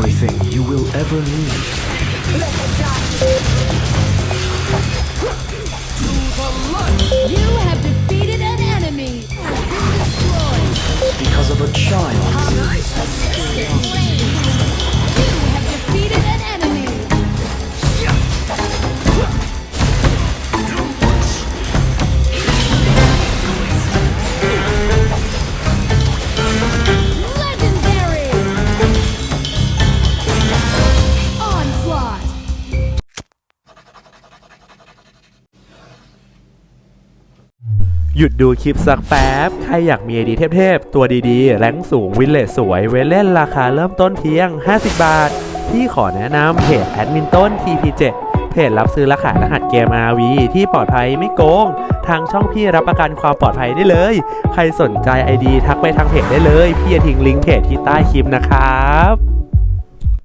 everything you will ever need. You have defeated an enemy. Because of a child. หยุดดูคลิปสักแป๊บ ใครอยากมีไอดีเทพๆ ตัวดีๆ แรงสูงวินเลสสวย เวเล่นราคาเริ่มต้นเพียง 50 บาท ที่ขอแนะนำเพจแอดมินต้น TP7 เพจรับซื้อและขายรหัสเกม RV ที่ปลอดภัยไม่โกง ทางช่องพี่รับประกันความปลอดภัยได้เลย ใครสนใจ ID ทักไปทางเพจได้เลย พี่จะทิ้งลิงก์เพจที่ใต้คลิปนะครับ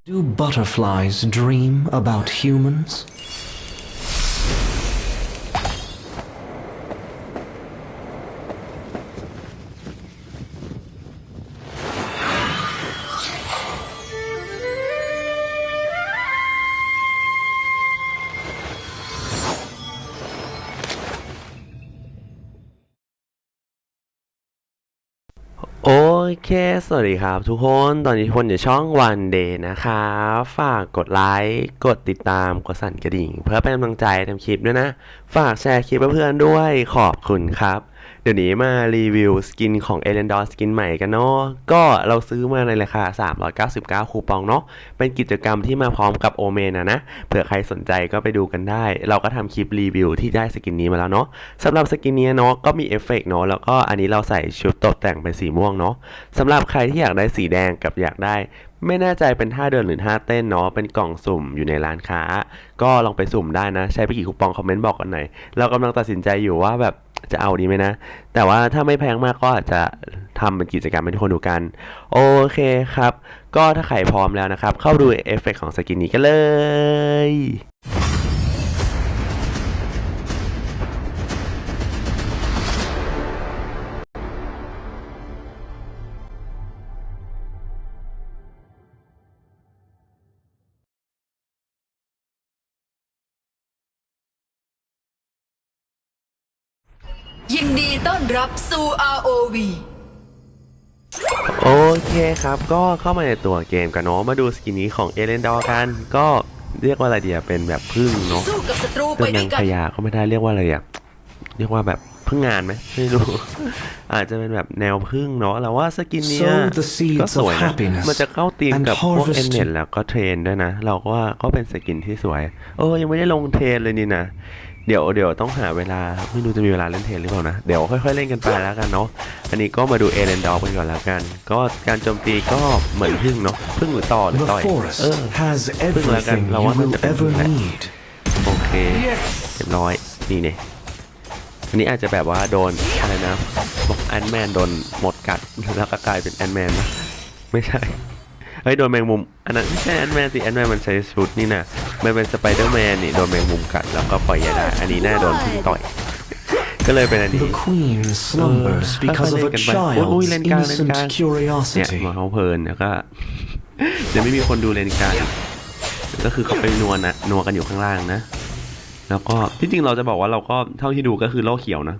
Do butterflies dream about humans? เค สวัสดีครับทุกคน ตอนนี้ทุกคนอยู่ช่องวันเดย์นะครับฝากกดไลค์ กดติดตาม กดสั่นกระดิ่ง เพื่อเป็นกำลังใจทำคลิปด้วยนะ ฝากแชร์คลิปเพื่อนๆด้วย ขอบคุณครับ เดี๋ยวนี้มารีวิวสกินของ e l e n d o r สกินใหม่กันเนาะ ก็เราซื้อมาในราคา 399 คูปองเนาะ เป็นกิจกรรมที่มาพร้อมกับโอเมนนะนะ เผื่อใครสนใจก็ไปดูกันได้ เราก็ทำคลิปรีวิวที่ได้สกินนี้มาแล้วเนาะสำหรับสกินนี้เนาะก็มีเอฟเฟก์เนาะ แล้วก็อันนี้เราใส่ชุดตกแต่งเป็นสีม่วงเนาะสำหรับใครที่อยากได้สีแดงกับอยากได้ ไม่แน่ใจเป็นท่าเดินหรือท่าเต้นเนาะเป็นกล่องสุ่มอยู่ในร้านค้า ก็ลองไปสุ่มได้นะ ใช้ไปกี่คูปองคอมเมนต์บอกกันหน่อยเรากำลังตัดสินใจอยู่ว่าแบบจะเอาดีไหมนะ แต่ว่าถ้าไม่แพงมากก็อาจจะทำเป็นกิจกรรมให้ทุกคนดูกัน โอเคครับ ก็ถ้าใครพร้อมแล้วนะครับ เข้าดูเอฟเฟกต์ของสกินนี้กันเลย รับสู่ ROV โอเคครับก็เข้ามาในตัวเกมกันเนาะมาดูสกินนี้ของเอเลนดอร์กัน ก็เรียกว่าอะไรเดียเป็นแบบพึ่งเนาะสู้กับศัตรูไปเป็นด้นาวยงกัพน ญาก็ไม่ได้เรียกว่าอะไรอะเรียกว่าแบบพึ่งงานไหมไม่รู้ อาจจะเป็นแบบแนวพึ่งเนาะเราว่าสกินเนี้ย Sow the seeds ก็สวย of นะ happiness มันจะเข้าตีม and กับพวก harvest เอ็นเน็ตแล้วก็เทรนด้วยนะ เราก็ว่าก็เป็นสกินที่สวย เออยังไม่ได้ลงเทรนเลยนี่นะ เดี๋ยวเดี๋ยวต้องหาเวลาไม่รู้จะมีเวลาเล่นเทรนหรือเปล่านะ เดี๋ยวค่อยๆเล่นกันไปแล้วกันเนาะอันนี้ก็มาดูเอเลนดอร์กันก่อนแล้วกัน ก็การโจมตีก็เหมือนพึ่งเนาะพึ่งหรือต่อหรือ The ต่อย forest เออ has everything you เราว่ามัน will จะเป็น ever แหละ need. โอเคเรียบร้อยนี่เนี่ยอันนี้อาจจะแบบว่าโดนอะไรนะบอกแอนแมนโดนหมดกัดแล้วก็กลายเป็นแอนแมนนะไม่ใช่ เฮ้ยโดนแมงมุม อันนั้นไม่ใช่แอนแมนสิแอนแมนมันใช้ชุดนี่นะมันเป็นสไปเดอร์แมนนี่โดนแมงมุมกัดแล้วก็ปล่อยยาได้อันนี้น่าโดนพึ่งต่อย ก็เลยเป็นอันนี้ The queen slumbers Uh, because of a ค่อยๆเล่นกันไปโอ้ย child's เล่นกลางเล่น innocent กลางเนี่ย curiosity. มาเขาเพลินแล้วก็เดี๋ยวไม่มีคนดูเลนกลางก็คือเขาไปนัวนะนัวกันอยู่ข้างล่างนะ แล้วก็ที่จริงเราจะบอกว่าเราก็เท่าที่ดูก็คือโลกเขียวนะ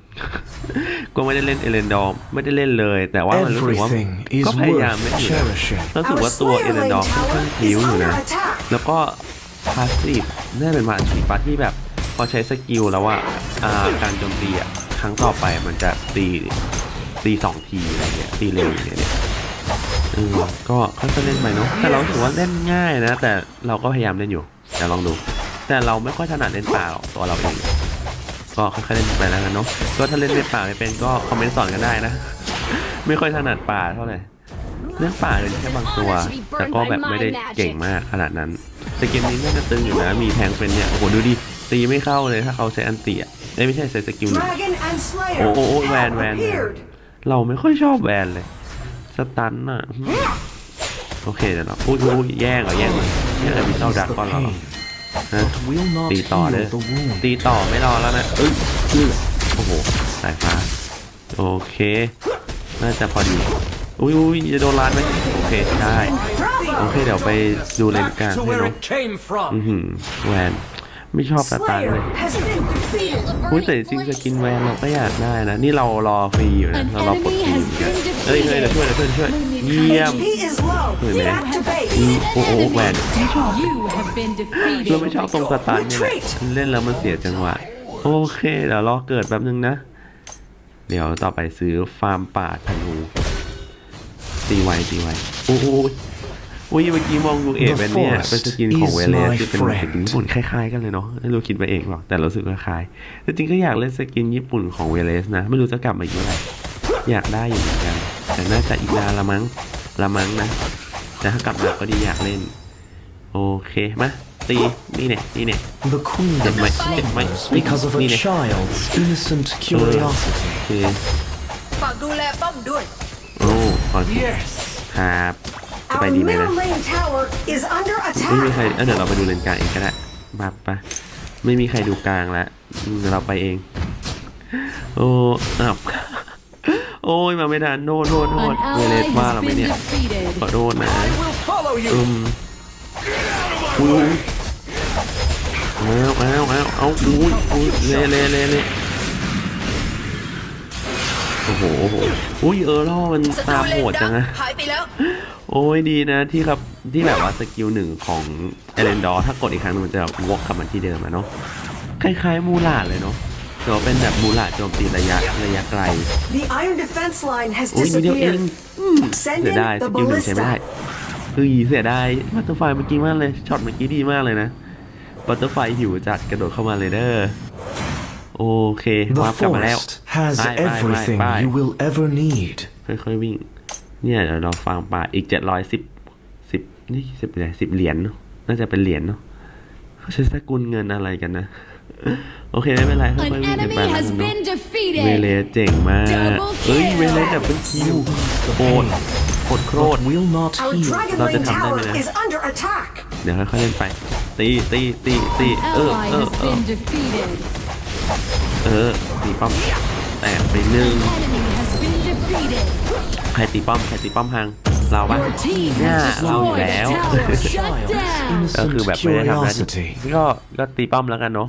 ก็ไม่ได้เล่นเอเลนดอร์ไม่ได้เล่นเลย แต่ว่ามันรู้สึกว่า Everything is ก็พยายาม worth ไม่อยู่นะ cherishing. รู้สึกว่าตัวเอเลนดอร์ค่อนข้างผิวอยู่นะ แล้วก็พาสซีฟน่าเป็นพาสซีฟปะที่แบบพอใช้สกิลแล้วว่าอ่าการโจมตีอะครั้งต่อไปมันจะตีตีสองทีอะไรเงี้ยตีเร็วอย่างเงี้ยเนี่ยเออก็ค่อยๆเล่นไปเนาะแต่เรารู้สึกว่าเล่นง่ายนะ แต่เราก็พยายามเล่นอยู่แต่ลองดู แต่เราไม่ค่อยถนัดเล่นป่าหรอกตัวเราเอง ก็ค่อยๆเล่นไปแล้วกันเนาะก็ถ้าเล่นเล่นป่าไม่เป็นก็คอมเมนต์สอนกันได้นะ ไม่ค่อยถนัดป่าเท่าไหร่เล่นป่าเลยแค่บางตัว แต่ก็แบบไม่ได้เก่งมากขนาดนั้น แต่เกมนี้น่าจะตึงอยู่นะ มีแทงเป็นเนี่ย โอ้โหดูดิ ตีไม่เข้าเลยถ้าเขาใช้อันติอะเอ้ยไม่ใช่ใช้สกิลหนึ่ง Dragon and Slayer โอ้โอ้โอ้แวน have แวน appeared. เราไม่ค่อยชอบแวนเลย สตันอะ โอเคเดี๋ยวเราอุ้ยอุ้ยแย่งเหรอแย่งเหรอแย่งกับวิเต้าดัก The ก่อนเหรอ pain ฮะ will not ตีต่อเลย heal the wound. ตีต่อไม่รอแล้วนะเอ้ยเอื้อโอ้โหสายฟ้าโอเคน่าจะพอดีอุ้ยอุ้ยจะโดนลานไหมโอเคได้โอเคเดี๋ยวไปดูเลนกลาง to ให้ where เนาะ it came from. อือหือแวน ไม่ชอบสตาร์ทเลย has been defeated. อุ้ยแต่จริงๆสกินแวนเราก็อยากได้นะ นี่เรารอฟรีอยู่นะ An เรารอกด enemy ฟรี has อยู่นะ been เฮ้ยเฮ้ยเดี๋ยวช่วยเดี๋ยวช่วยเดี๋ยวช่วยเยี่ยม He is low. Wait a minute. Back to base. อืมโอ้โหแหวน You have been เรา defeated. ไม่ชอบตรงสตาร์ทนี่แหละเล่นแล้วมันเสียจังหวะ โอเคเดี๋ยวรอเกิดแป๊บนึงนะ เดี๋ยวต่อไปซื้อฟาร์มป่าธนูตีไวตีไวโอ้โห อุ้ยเมื่อกี้มองดูเอ๋เป็นเนี่ยเป็นสกินของเวเลสที่เป็นสกินญี่ปุ่นคล้ายๆกันเลยเนาะไม่รู้คิดไปเองหรอกแต่รู้สึกว่าคล้ายแต่จริงก็อยากเล่นสกินญี่ปุ่นของเวเลสนะ ไม่รู้จะกลับมาอีกเมื่อไหร่อยากได้อยู่เหมือนกัน แต่น่าจะอีกนานละมั้งละมั้งนะ แต่ถ้ากลับมาก็ดีอยากเล่น โอเคมาตีนี่เนี่ยนี่เนี่ย The queen It might- it might- slumbers because of a Nina. child's innocent โอ curiosity. เคฝากดูแลป้อมด้วยโอ้ขอ Yes. ครับจะ ไป Our ดีไหมนะ middle lane tower is under ไม่มี attack. ใครเอ้ยเดี๋ยวเราไปดูเลนกลางเองก็ได้มาปะไม่มีใครดูกลางแล้วอืมเดี๋ยวเราไปเอง โอ้อ้าวโอ้ยมาไม่ทันโทษโทษโทษ An เวเล ally สว่า has เราไหม been เนี่ย defeated. ขอโทษนะ I will follow อื you. มอุ้ยอ้าวอ้าวอ้าวเอาอุ้ยอุ้ยเละเละเละเละโอ้โหโอ้โหอุ้ยเออล่อมันศัตตารูมเลโหนดดัจักงอะหายไปแล้ว โอ้ยดีนะที่ครับที่แบบว่าสกิลหนึ่งของเอเลนดอร์ถ้ากดอีกครั้งหนึงมันจะแบบวกกลับมาที่เดิมอะเนาะคล้ายๆมูลาดเลยเนาะแต่ว่าเป็นแบบมูลาดโจมตีระยะระยะไกล The iron defense line has โอ้ยนิดเดียวเอง disappeared. เสี Send ย in ดายส the กิลหนึ่งใช้ไม่ได้ ballista. เฮ้ยเสียดายบัตเตอร์ไฟเมื่อกี้มากเลยช็อตเมื่อกี้ดีมากเลยนะบัตเตอร์ไฟหิวจัดกระโดดเข้ามาเลยเด้อโอเค The วาร์ปกลับมาแล้ว forest has ไปไปไป everything ไป you will ever need. ค่อยๆวิ่ง เนี่ยเดี๋ยวเราฟังป่าอีกเจ็ดร้อยสิบสิบนี่สิบอะไรสิบเหรียญเนอะน่าจะเป็นเหรียญเนาะเขาใช้สกุลเงินอะไรกันนะ โอเค ไม่เป็นไรค่อย An ๆวิ่งกัน enemy ไปแล้ว has กันเนาะ been เวเล defeated. สเจ๋งมาก Double เฮ้ย kill เวเลสแบบเป็นคิวโคตรโคตรโคตร But will not Our heal. dragon เราจะ lane ทำได้ไหม tower นะ is under attack. เดี๋ยวค่อยๆเล่นไป ตีตีตีตีเออ Ally เออ has เออ been defeated. เออตีป้อมแตกไปหนึ่ง ใครตีป้อมใครตีป้อมพังเราปะ Your team เนี่ย has เราอยู่ destroyed แล้ว a tower. Shut Child's down. ก็คือ innocent แบบไม่ได้ทำหน้าที่ curiosity. ก็ก็ตีป้อมแล้วกันเนาะ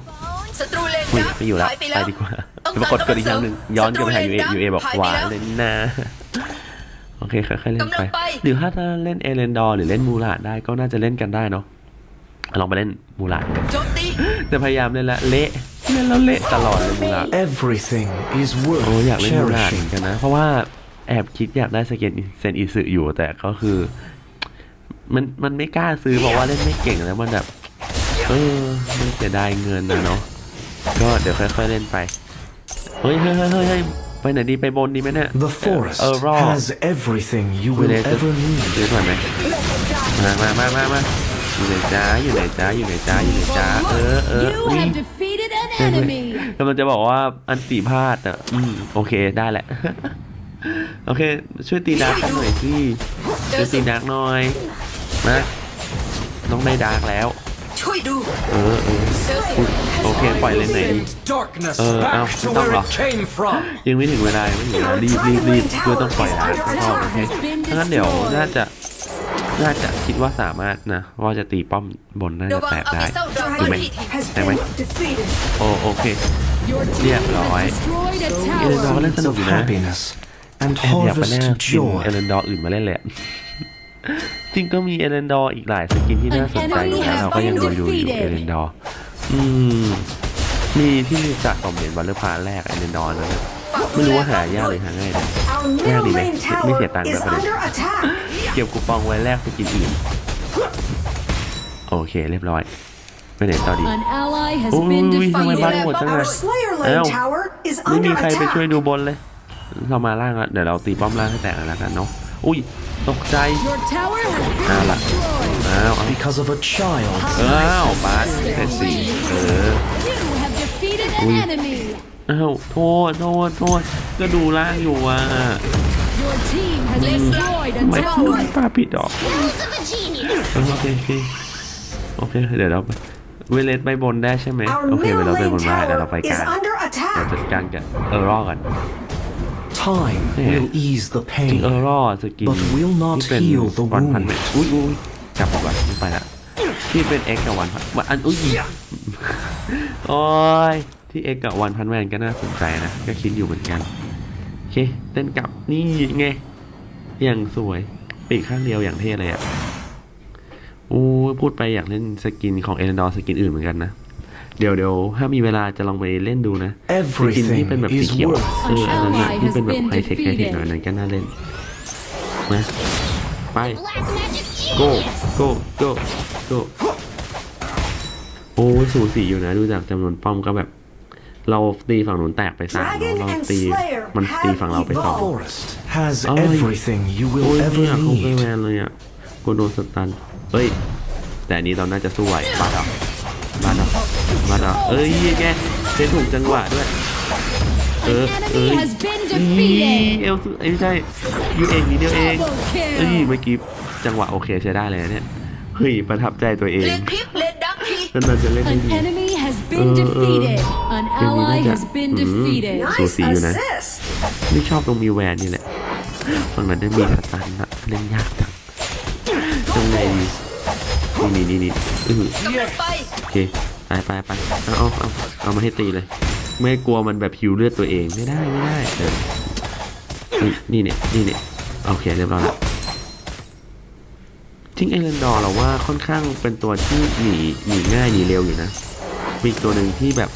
ศัตรูเลนอุ้ยดักไม่อยู่แล้วหายไปไปแล้วดีกว่าต้องจะมากดกดอีกครั้งหนึ่งย้อนกลับไปหา UA ศัตรู UA บอกหายหไปวานแล้วเลยนะโอเคค่อยๆเล่นกำลัไปงไป หรือถ้าถ้าเล่นเอเลนดอร์หรือเล่นมูลาดได้ก็น่าจะเล่นกันได้เนาะลองไปเล่นมูลาดโจมตีแต่พยายามเล่นละเละเล่นแล้วเละตลอดเลยมูลาด Everything is โอ้ worth อยากเล่นมูลาดเหมือ cherishing. นกันนะ เพราะว่า แอบคิดอยากได้สเกนเซนอิสึอยู่แต่ก็คือ มันมันไม่กล้าซื้อเพราะว่าเล่นไม่เก่งแล้วมันแบบเออมันเสียดายเงินนะเนาะก็เดี๋ยวค่อยๆเล่นไปเฮ้ยเฮ้ยเฮ้ยเฮ้ยเฮ้ยไปไหนดีไปบนดีไหมเนี่ย The forest เออรอ has everything you เว will เลจะ ever need. ซื้อก่อนไหมมามามามามาอยู่ไหนจ้าอยู่ไหนจ้าอยู่ไหนจ้าอยู่ไหนจ้าเออเออ You อุ๊ย have defeated an เห็นไหม enemy. กำลังจะบอกว่าอันติพลาดอะอืมโอเคได้แหละ โอเค ช่วยตีดาร์กกันหน่อยสิเจช่วอยตีสิ่งดาร์กหน่อยนะต้องได้ดาร์กแล้ว ช่วยดู เออเออเจอสิ่งอุ๊ยโอเค ปล่อยเล่นไหนดี Darkness Uh, back ow, to don't where lock. it came from. ยังไม่ถึงเวลายังไม่ถึงเวลารีบรีบรีบเพื่อต้องปล่อยดาร์กเข้าโอเคถ้างั้นเดี๋ยวน่าจะน่าจะคิดว่าสามารถนะว่าจะตีป้อมบนน่าระจะวังแตกเอาได้ไปเศร้าดราถูก้อกนไหมที่ที Has Am I? been defeated. โอโอเค Your team Yeah, no, I- has destroyed a เอเลนดอร์ก็ tower. เล่นส Seeds นุก of อยู่นะ happiness and แอบอยากไปแลก harvest สกิน joy. เอเลนดอร์อื่นมาเล่นแหละ จริงก็มีเอเลนดอร์อีกหลายสกินที่น่าสนใจอยู่นะเราก็ยังดูอยู่อยู่เอเลนดอร์อืม มีที่สะสมเหรียญวันเลอร์พาแรกเอเลนดอร์นะไม่รู้ว่าหายากหรือหาง่ายเลย Our Yeah, middle di ba? lane May tower siya tanda is pa rin. under attack. เก็บคูปองไว้แลกสกินอื่น โอเค เรียบร้อยไปไหนต่อดี An ally has Ui, been ui, sao mày bắn defeated. một chân Our này? Slayer Thấy lane không? tower is ไม่มี under ใครไปช่วย attack. ดูบนเลย เรามาล่างแล้วเดี๋ยวเราตีป้อมล่างให้แตกแล้วกันเนาะอุ้ยตกใจ Your tower has been Ah, là. destroyed. อ้าวอ้าว Because of a child. อ้าวบาสแค่สี่เออ You have defeated an Ui. enemy. อ้าวโทษโทษโทษก็ดูล่างอยู่อะ Your team has destroyed ทำไม a พูด tower. ป้าผิดดอกเออโอเคโอเคโอเคเดี๋ยวเราไปเวเลสไปบนได้ใช่ไหม Our โอเคเว middle ลาไปบ lane นได้เดี๋ยวเรา tower ไปก is ลาง under เรา attack. จัดการกับเออร์รอกัน Time Yeah. will ease the จริง pain. เออร์รอสกิน But will not ที่เป็น heal the วันพัน wound. เมตรอุ้ยอุ้ยละที่เป็น X กับวันพันวันอันอุ้ยโอ้ยที่ X กับวันพันแมนก็น่าสนใจนะ ก็คิดอยู่เหมือนกันโอเคเต้นกลับนี่ไงอย่างสวยปีกข้างเดียวอย่างเท่เลยอะโอ้ยพูดไปอยากเล่นสกินของเอเลนดอร์สกินอื่นเหมือนกันนะ เดี๋ยวเดี๋ยวถ้ามีเวลาจะลองไปเล่นดูนะสกินที่เป็นแบบสีเขียวเอออันนั้นนะที่เป็นแบบไฮเทคไฮเทคหน่อยนั้นก็น่าเล่นมาไป go go go go โอ้ยสูสีอยู่นะ ดูจากจำนวนป้อมก็แบบ เราตีฝั่งนู้นแตกไปสามเนอะเราตีมันตีฝั่งเราไปส The อง forest has Oh, everything you โอ้ will ยไม่ ever อยากคงไป need. แมนเลยอะกูโดนสตันเฮ้ย แต่อันนี้เราน่าจะสู้ไหวบาดอะบาดอะ บาดอะเอ้ยแกเซนถูกจังหวะด้วย เออ An เอ้ enemy ย has been อี defeated. เอลซูเอ้ยไม่ใช่ยูเองนิดเดียวเอง Double kill. เอ้ยเมื่อกี้จังหวะโอเคใช้ได้เลยนะเนี่ยเฮ้ยประทับใจตัวเองเลนคลิปเลนดักทีนานๆจะเล่นได้ An ดี enemy has been Uh, uh, defeated. An เกมนี้น่า ally จะ has been อืม defeated. สู Nice สีอยู่นะ assist. ไม่ชอบตรงมีแวนนี่แหละฝั่งนั้นได้มีสตันนะเล่นยากจังจังไงดีนี่นี่นี่นี่อื้อกำลังไปโอเค ไปไปไปเอาเอาเอาเอามาให้ตีเลย ไม่กลัวมันแบบหิวเลือดตัวเองไม่ได้ไม่ได้เออนี่นี่เนี่ยนี่เนี่ยโอเคเรียบร้อยแล้วจริงไอรันดอร์เราว่าค่อนข้างเป็นตัวที่หนีหนีง่ายหนีเร็วอยู่นะมีอีกตัวหนึ่งที่แบบ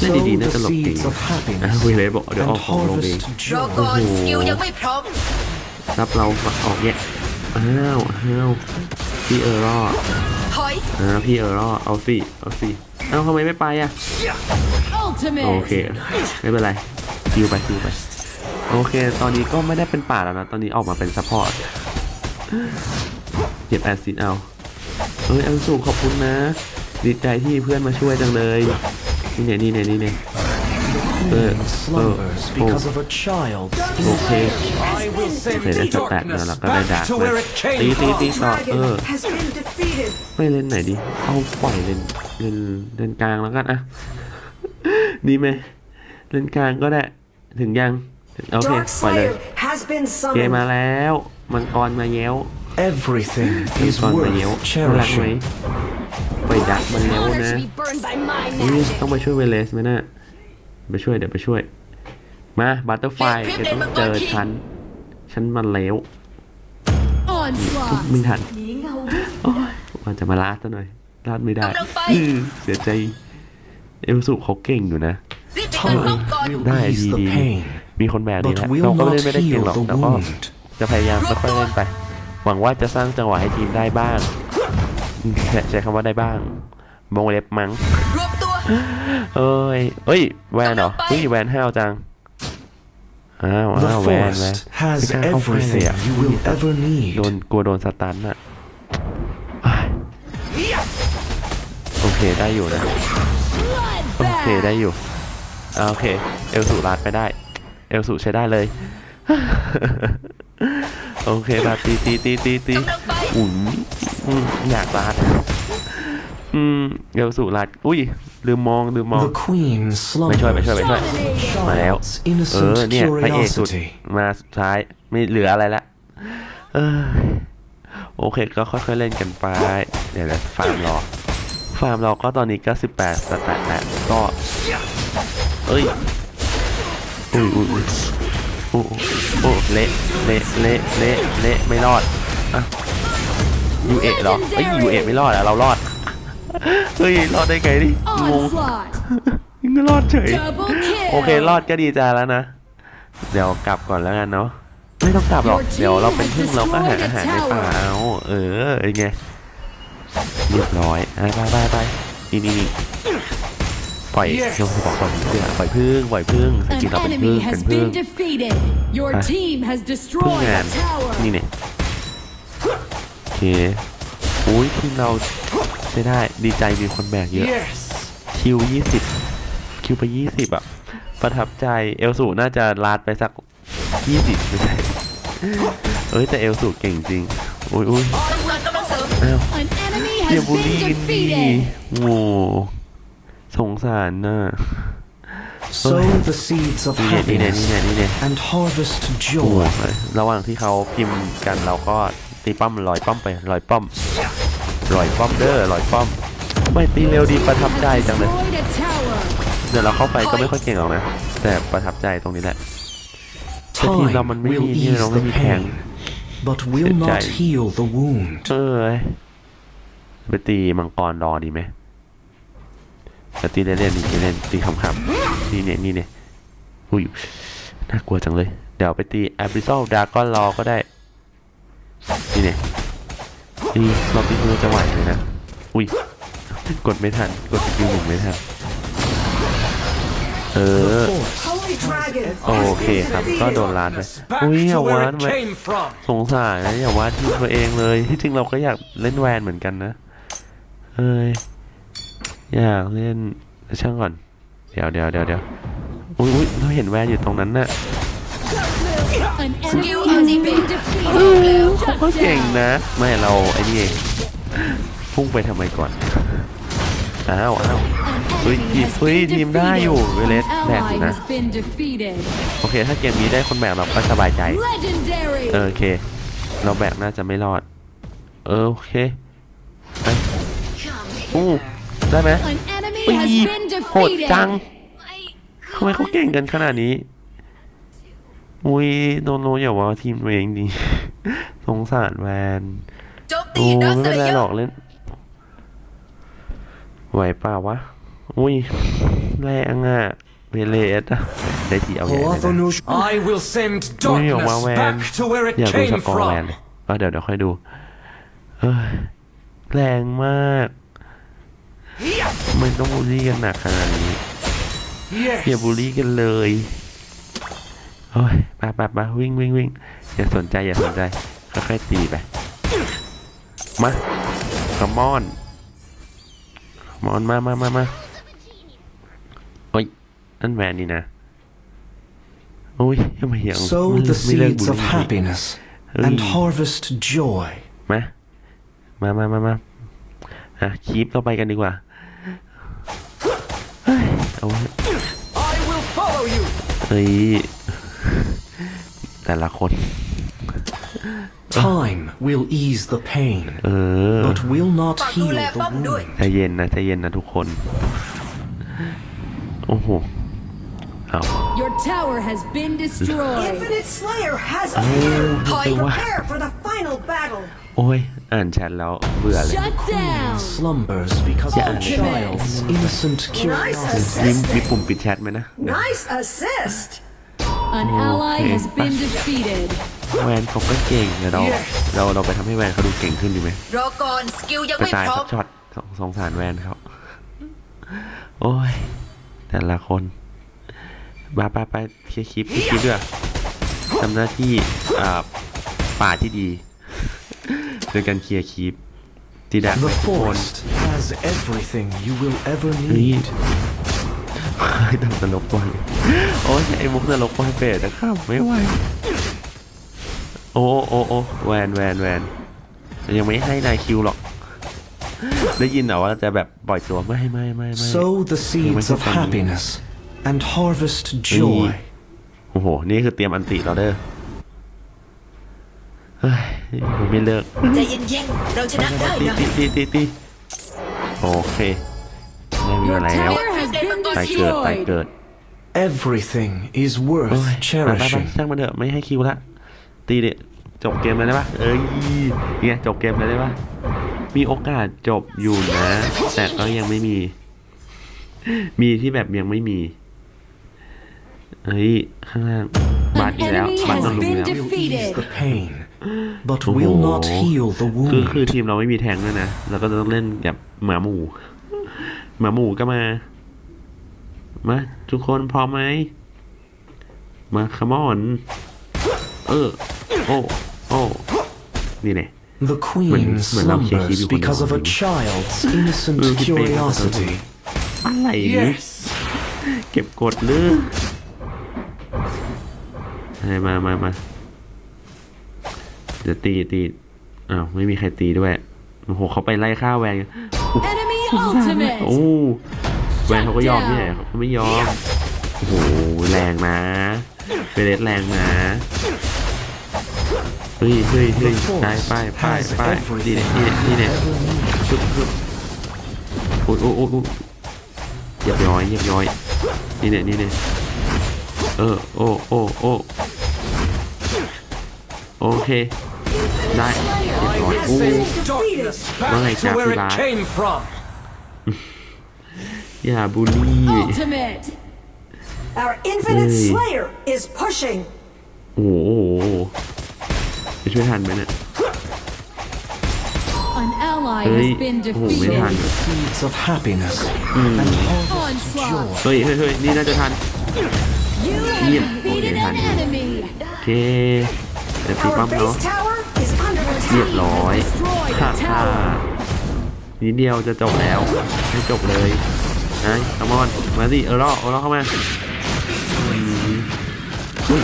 เล่น Sow ดีๆน่า the จะหลบเก่ง seeds of อะ happiness คุยเลยบอกเดี๋ยว and ออกของลงเอง harvest รอ joy. ก่อนโอ้โหสกิลยังไม่พร้อมรับเราออกแยะอ้าวอ้าวพี่เออรอ ถอยอ่าพี่เออรอเอาสิเอาสิเอ้าทำไมไม่ไปอะโอเค Ultimate. ไม่เป็นไรคิวไปคิวไปโอเค ตอนนี้ก็ไม่ได้เป็นป่าแล้วนะ ตอนนี้ออกมาเป็นซัพพอร์ตเก็บแอสซิดเอาเอ้ยอันสูขอบคุณนะ ดีใจที่เพื่อนมาช่วยจังเลย นี่เนี่ยนี่เนี่ยนี่เนี่ย Uh, In slumbers oh, because oh. of a child. โอเค I will โอเคได้สแตทมาแล้วก็ได้ดาร์ก to มา where it ตี came ตีตีต่อเออ Dragon has been defeated. ไม่เล่นไหนดีเอาปล่อยเล่นเล่นเล่นกลางแล้วกันอะดีไหมเล่นกลางก็ได้ถึงยังโอเค Dark ปล่อยเลย Slayer has been เกมมา summoned. แล้วมังกรมาแย้ว Everything มัง is กรมาแย้ว worth น่ารักไหม cherishing. ไปดักมันแล้ว Honor นะ should be burned by my อุ๊ย magic. ต้องไปช่วยเวเลสไหมนะ ไปช่วย เดี๋ยวไปช่วย มาบัตเตอร์ไฟเรียกเดี๋ยวต้องเรีเจยกอมังกรทีฉัน ฉันมันแล้ว Onslaught. ไม่ทันโอ้ยว่าจะมาลาดซะหน่อยลาดไม่ได้กำลังไปอื้อเสียใจ เอลสุเขาเก่งอยู่นะรีบไปตั้งป้อม Time ก่อน will ได้ ease ดี the ดี pain, มีคนแบกดี but แล้ว will เราก็ not เล่นไม่ได้เก่ง heal หรอก the แต่ก็ wound. จะพยายามค่อยๆเล่นไป หวังว่าจะสร้างจังหวะให้ทีมได้บ้างอืมใช้ใช้คำว่าได้บ้างวงเล็บมั้งรวมตัว เอ้ยเอ้ยแวนเหรอกำลังไปเฮ้ยแวนห้าวจังอ้าว The อ้าวแวนแวน forest has ไม่กล้าเข้าใกล้เลย everything อะ you will ever โดน need. กลัวโดนสตันอะอ้ายโอเคได้อยู่นะโอเคได้ Bloodbath. อยู่อ่าโอเค เอลสูรัดไปได้ เอลสูใช้ได้เลย โอเคมาตีตีตีตีตีกำลังไปอุ่นอืมอยากรัด อืมเอลสูรัดอุ้ย ลืมมอง ลืมมอง The queen ไม่ช่วยไม่ slumbers. ช่วย ไม่ช่วย Dominating. มาแล้ว Child's เออ innocent เนี่ยพระเอกสุด curiosity. มาสุดท้าย ไม่เหลืออะไรละ เออ โอเค ก็ค่อยๆเล่นกันไป เดี๋ยวนะฟาร์มรอ ฟาร์มเราก็ตอนนี้ก็18สแตทแล้วก็ เอ้ยอุ้ยอุ้ยอุ้ยโอ้โอ้เละเละเละเละเละไม่รอดอะยูเอะเหรอเอ้ยยูเอะไม่รอดอะเรารอด เฮ้ยรอดได้ไงดิงง Onslaught. ก็รอดเฉย Double kill. โอเครอดก็ดีใจแล้วนะ เดี๋ยวกลับก่อนแล้วกันเนาะไม่ต้องกลับหรอก เดี๋ยวเราเป็นพึ่งเราก็หาอาหารในป่าเอาเออไอ้ไงเรียบร้อยไปไปไปไปนี่นี่นี่ปล่อยเดี๋ยวบอกปล่อยเสือปล่อยพึ่งปล่อยพึ่งส An กิลเราเป็นพึ่ง enemy เป็น has พึ่ง been defeated. Your Ah. team has พึ่ง destroyed งาน a tower. นี่เนี่ยโอเคอุ้ยทีมเรา ใช้ได้ดีใจมีคนแบกเยอะ Yes. คิวยี่สิบคิวไปยี่สิบอะ ประทับใจเอลสูน่าจะลาดไปสักยี่สิบไม่ใช่เอ้ยแต่เอลสูเก่งจริงอุ้ยอุ้ยกำลังกำลังเสริมอ้าว An enemy อย่า has บูลลี่ been กันดี defeated. โง่สงสารน่ะ Sow the seeds of นี่เนี่ยนี่เนี่ย happiness นี่เนี่ยนี่เนี่ย and harvest โอ้โห joy. ระหว่างที่เขาพิมพ์กันเราก็ตีป้อมลอยป้อมไปลอยป้อม ลอยป้อมเด้อลอยป้อม ไม่ตีเร็วดีประทับใจจังเลย Destroyed a tower. เดี๋ยวเราเข้าไปก็ไม่ค่อยเก่งหรอกนะ แต่ประทับใจตรงนี้แหละแต่ทีมเรา Time มันไม่ will มีนี่ ease เราไม่ the มีแทง pain, but will not ใจ. heal the wound. เออไปตีมังกรรอดีไหมจะตีเล่นๆนี่เล่นตีขำๆนี่เนี่ยนี่เนี่ยอุ้ยน่ากลัวจังเลย เดี๋ยวไปตีแอบิซอลดากอนรอก็ได้ นี่เนี่ย นี่รอบนี้คือจะไหวเลยนะ อุ้ย กดไม่ทัน กดสกิลหนึ่งไม่ทัน เออ โอเคครับ ก็โดนล้านไป อุ้ยอย่าวาดไว้ came from. สงสารนะอย่าว่าทีมตัวเองเลย ที่จริงเราก็อยากเล่นแวนเหมือนกันนะ เอ้ย อยากเล่นช่างก่อน เดี๋ยวเดี๋ยวเดี๋ยวเดี๋ยวอุ้ยอุ้ยเราเห็นแวนอยู่ตรงนั้นน่ะ เขาก็เก่งนะ ไม่เราไอ้นี่พุ่งไปทำไมก่อน อ้าวอ้าวเฮ้ยทีมเฮ้ยทีมได้อยู่เวเลสแบกนะ โอเค ถ้าเกมนี้ได้คนแบกเราก็สบายใจโอเค เราแบกน่าจะไม่รอดโอเคไปอู้ได้ไหมโหดจังทำไมเขาเก่งกันขนาดนี้ อุ้ยโนโนอย่าว่าทีมตัวเองดีสงสารแวนโจมโอ้ตีดักไม่เซเป็นไรเลเยหรออกเล่น ไหวเปล่าวะ อุ้ย แรงอะเวเลสอะได้ทีเอาใหญ่เลยนะ Hoathonush, I will send อุ้ยออกมา darkness แวน back to where it อยากดูส came กอร์แวน from. เลยก็เดี๋ยวเดี๋ยวค่อยดูเฮ้ยแรงมากทำไม่ต้องบูลลี่กันหนักขนาดนี้อย่า Yes. บูลลี่กันเลย โอ้ยไปไปไปวิ่งวิ่งวิ่งอย่าสนใจอย่าสนใจค่อยๆตีไป มาคอมอนมอนมามามามาโอ้ยนั่นแวนนี่นะโอ้ยทำไมยัง Sow ไม่ the ไม่เลิก seeds บูล of ลี่ happiness and harvest joy. มามามามามาอะคีปเราไปกันดีกว่าเฮ้ยเอาไว้ I will follow you. เฮ้ย แต่ละคน Time will ease the pain, เออ but will not ฝากดู heal แล the ป้อมด้วย wound. ใจเย็นนะใจเย็นนะทุกคน โอ้โห เอา Your tower has been destroyed. Infinite Slayer has โอ้ appeared. รู้สึกว่า Prepare for the final battle. โอ้ย อ่านแชทแล้วเบื่อเลย Shut down. Slumbers because of a Ultimate. child's innocent Nice curiosity. มี assist. มีปุ่มปิดแชทไหมนะ Nice assist. An ally Okay. has been defeated. แวนเขาก็เก่งเดี๋ยวเรา Yes. เราเราไปทำให้แวนเขาดูเก่งขึ้นดีไหมรอก่อนสกิลยังไปไม่ตายพร้อสัมกช็อตสงสงสารแวนเขาโอ้ย แต่ละคนบาไปไปเคลียร์คลิปเคลียร์คลิปด้วยทำหน้าที่อ่าป่าที่ดีโดยการเคลียร์คลิปตีดัก The ทุกคน forest has everything you will ever เฮ้ย need. ไอ้ตำนรกบอลโอ้ยไอ้มุกนรกบอลเป็ดนะครับไม่ไหวโอ้โอ้โอ้แวนแวนแวนยังไม่ให้นายคิวหรอก ได้ยินเหรอว่าจะแบบปล่อยตัวไม่ไม่ไม่ไม่ Sow the seeds of funny. happiness and harvest joy. โอ้โห นี่คือเตรียมอันติเราเด้อเฮ้ยมันไม่เลิกใจเย็นๆเราชนะได้ตีนะตีตีตีตีโอเค ไม่มี Your อะไรแล้ว tower has been ตายเกิดตาย destroyed. เกิด Everything is โอ้ worth ยไปไปไป cherishing. ช่างมันเถอะไม่ให้คิวละ ตีเด็จบเกมเลยได้ปะเอ้ยเนี่ยจบเกมเลยได้ปะมีโอกาสจบอยู่นะ แต่ก็ยังไม่มี มีที่แบบยังไม่มีเฮ้ยข้างล่างบาด An อีกแล้ว enemy บาด has โดนลุม been แล้ว Will ease defeated. the pain, but โอ้โห will not heal the คือคือ wound. ทีมเราไม่มีแทงด้วยนะเราก็ต้องเล่นแบบหมาหมูหมาหมูก็มา มาทุกคนพร้อมไหม มาคมอน เออ โอ้ โอ้ นี่แหละ The queen Mình- mình làm kia khi slumbers bị con because nhỏ of a mình- child's innocent Ừ, cái bể nó thật curiosity. อะไรนี่เก็บกดหรืออะไรมามามาเดี๋ยวตีตีอ้าวไม่มีใครตีด้วย โอ้โหเขาไปไล่ฆ่าแวน Enemy ultimate. โอ้ แวนเขาก็ยอมเนี่ยเขาไม่ยอม โอ้โห แรงนะเฟเรสแรงนะ เฮ้ยเฮ้ยเฮ้ย The ไป forest ไปไป has ไปนี่ everything เนี่ยนี่เนี่ยนี่ you เนี่ย ever need. ชุบชุบโอ้ยโอ้ยโอ้ยโอ้ยเหยียบย้อยเหยียบย้อยนี่เนี่ยนี่เนี่ยเออ โอ้โอ้โอ้โอเค ได้เรียบร้อยโอ้ Defeated. Well, Back like to where that, it Eli. came from. อย่าบูลลี่ Ultimate. Our infinite Hey. slayer is pushing. โอ้โหจะช่วยทันไหมเนี่ย An ally เฮ้ย has been โอ้โหไม่ทัน defeated. Seeds of happiness and harvest Onslaught. เฮ้ยเฮ้ยเฮ้ยนี่น่าจะทัน You have Yep. defeated an enemy. โอเคเดี๋ยวตี Our ป้อมเนาะ base tower is under เรียบ attack. ร้อย Destroyed ฮ่า a ฮ่า tower. นิดเดียวจะจบแล้วให้จบเลย นะคามอนมาสิเออรอเออรอเข้ามาอืมอุ้ย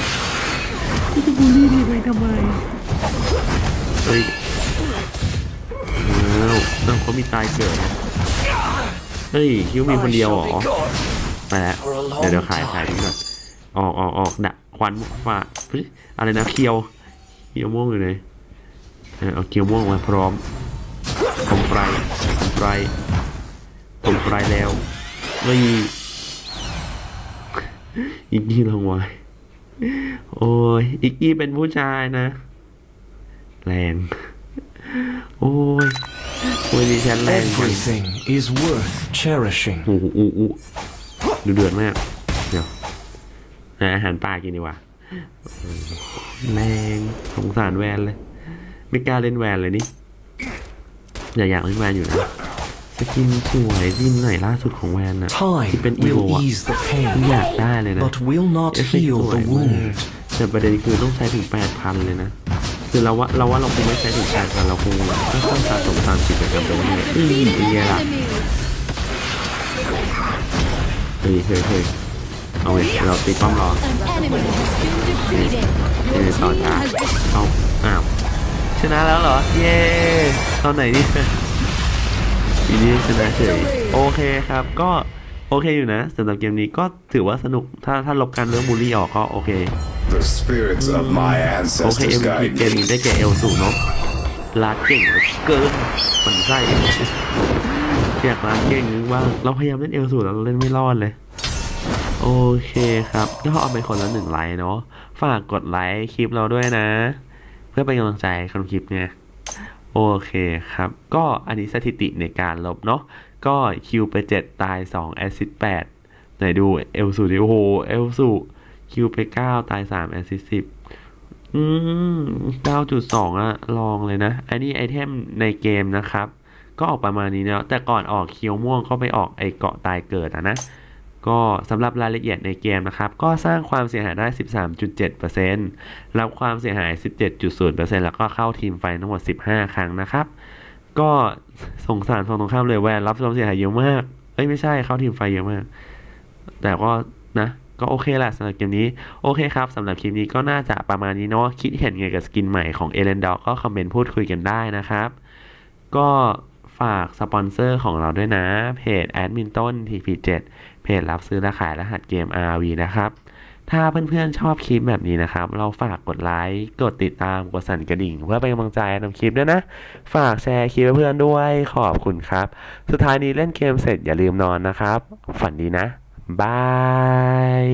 จะบูลลี่ดีไปทำไมเฮ้ยอ้าวเอ้าเขามีตายเกิดเฮ้ยคิวมีคนเดียวเหรอไปแล้วเดี๋ยวเดี๋ยวขายขายทิ้งก่อนออกออกออกดะควันฟ้าอะไรนะเคียวเคียวม่วงอยู่ไหนเออเอาเคียวม่วงมาพร้อมผมไฟผมไฟผมไฟแล้ว ไม่อีกกี้ลงไว้โอ้ยอีกกี้เป็นผู้ชายนะ แรง โอ้ยโอ้ยดิฉันแรงจริง Everything is worth cherishing. อู้อู้อู้ดูเดือดมาก เดี๋ยวหาอาหารป่ากินดีกว่า แรงสงสารแวนเลย ไม่กล้าเล่นแวนเลยนี่ อยากอยากเล่นแวนอยู่นะส กินสวยดินไหนล่าสุดของแวนอะ Time ที่เป็นอีโว will อะ ease the อยาก pain, ได้เลยนะ but will not เอฟเฟกต์ heal สวย the มาก wound. แต่ประเด็นคือต้องใช้ถึงแปดพันเลยนะคือเราว่าเราว่าเราคงไม่ใช้ถึงแปดพันเราคงต้องสะสมตามกิจกรรมไปเรื่อยๆอืม Defeated เป็น an ไงล่ะ enemy. เฮ้ยเฮ้ยเฮ้ยเอาเว้ยเราตีป้อมรอ An enemy has been defeated. เอ Your อต่อ team จ้า has destroyed เอาอ้าวชนะแล้วเหรอ เย้ตอนไหนนี่ ทีนี้ชนะเฉยโอเคครับก็โอเคอยู่นะสำหรับเกมนี้ก็ถือว่าสนุกถ้าถ้าลบกันเรื่องบูลลี่ออกก็โอเค The spirits of my โอเค ancestors เอ็ม guide เกม me. นี้ได้แก่เอลสูเนาะลาดเก่งเหลือเกินมันไส้อยากลาดเก่งนึกว่าเราพยายามเล่นเอลสูแล้วเราเล่นไม่รอดเลยโอเคครับก็เอาไปคนละหนึ่งไลค์เนาะฝากกดไลค์คลิปเราด้วยนะ เพื่อเป็นกำลังใจให้คนคลิปเนี่ย โอเคครับ ก็อันนี้สถิติในการลบเนาะก็คิวไป 7 ตาย 2 แอซิส8ไหนดูเอลสูดิโอเอลสูคิวไป 9 ตาย 3 แอสซิส10 อืม 9.2อะลองเลยนะ อันนี้ไอเทมในเกมนะครับ ก็ออกประมาณนี้เนาะแต่ก่อนออกเคียวม่วงก็ไปออกไอเกาะตายเกิดอะนะ ก็สำหรับรายละเอียดในเกมนะครับ ก็สร้างความเสียหายได้ 13.7%รับความเสียหาย 17.0%แล้วก็เข้าทีมไฟทั้งหมด 15 ครั้งนะครับ ก็สงสารฝั่งตรงข้ามเลยแวนรับความเสียหายเยอะมาก เอ้ยไม่ใช่เข้าทีมไฟเยอะมาก แต่ก็นะก็โอเคแหละสำหรับเกมนี้ โอเคครับสำหรับคลิปนี้ก็น่าจะประมาณนี้เนาะคิดเห็นไงกับสกินใหม่ของเอเลนดอก็คอมเมนต์พูดคุยกันได้นะครับ ก็ ฝากสปอนเซอร์ของเราด้วยนะ เพจแอดมินต้น TP7 เพจรับซื้อและขายรหัสเกม RV นะครับ ถ้าเพื่อนๆชอบคลิปแบบนี้นะครับ เราฝากกดไลค์ กดติดตาม กดสั่นกระดิ่ง เพื่อเป็นกำลังใจให้ทำคลิปด้วยนะ ฝากแชร์คลิปเพื่อนๆด้วยขอบคุณครับ สุดท้ายนี้เล่นเกมเสร็จอย่าลืมนอนนะครับ ฝันดีนะบาย